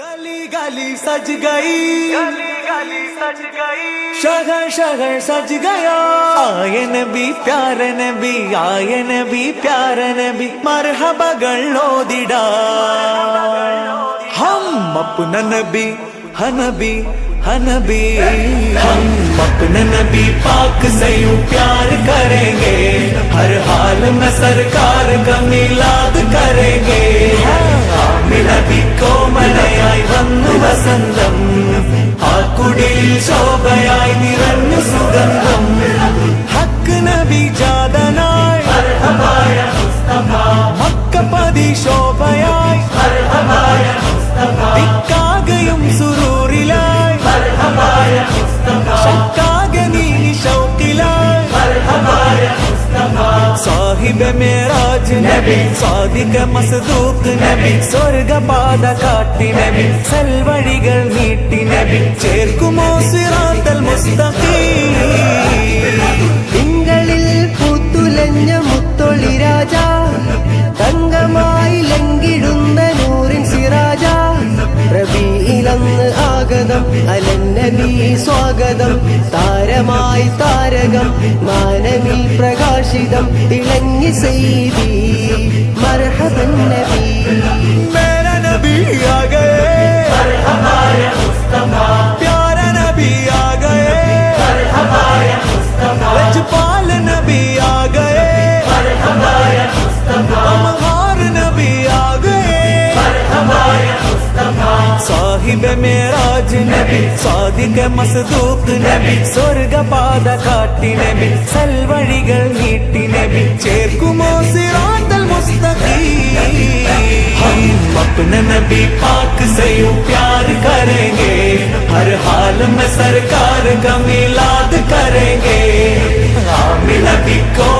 गली गली सज गई। गली गली सज गई। शहर शहर सज गया। आए न भी प्यार न भी आए न भी प्यार न भी मर गलो दिडा। हम अपन भी हन भी हन भी हम अपने भी पाक से यू प्यार करेंगे। हर हाल में सरकार का मिलाद करेंगे। ശോഭയായി നിറഞ്ഞു സുഗന്ധം. സാഹിബ് മേരാജ് നബി സ്വാദിക മസ്ദൂക്ക് നബി സ്വർഗപാത കാട്ടി നബി സൽവഴികൾ നീട്ടി നബി ചേർക്കുമോ സിറാത്തൽ സ്വാഗതം. താരമായി താരകം മാനവിൽ പ്രകാശിതം തിളങ്ങി സെയ്തി മർഹബൻ സാഹിബ് മേരാജ് നബി സാദിക മസ്ദൂക്ക് നബി സ്വർഗപാത കാട്ടി നബി സൽവഴികൾ നീട്ടി നബി ചേർക്കുമോ സിറാത്തൽ മുസ്തഖീം हम अपने नबी पाक से यूं प्यार करेंगे हर हाल में सरकार का मिलाद करेंगे ആമി നബി കോമലയായി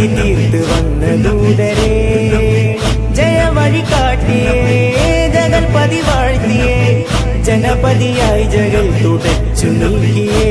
വിധി തീർത്ത് വന്നതൂതരേ. ജയ വഴി കാട്ടിയേ ജഗൽപതി വാഴ്ത്തിയേ ജനപതിയായി ജഗൽ തുടച്ചു നീക്കിയേ.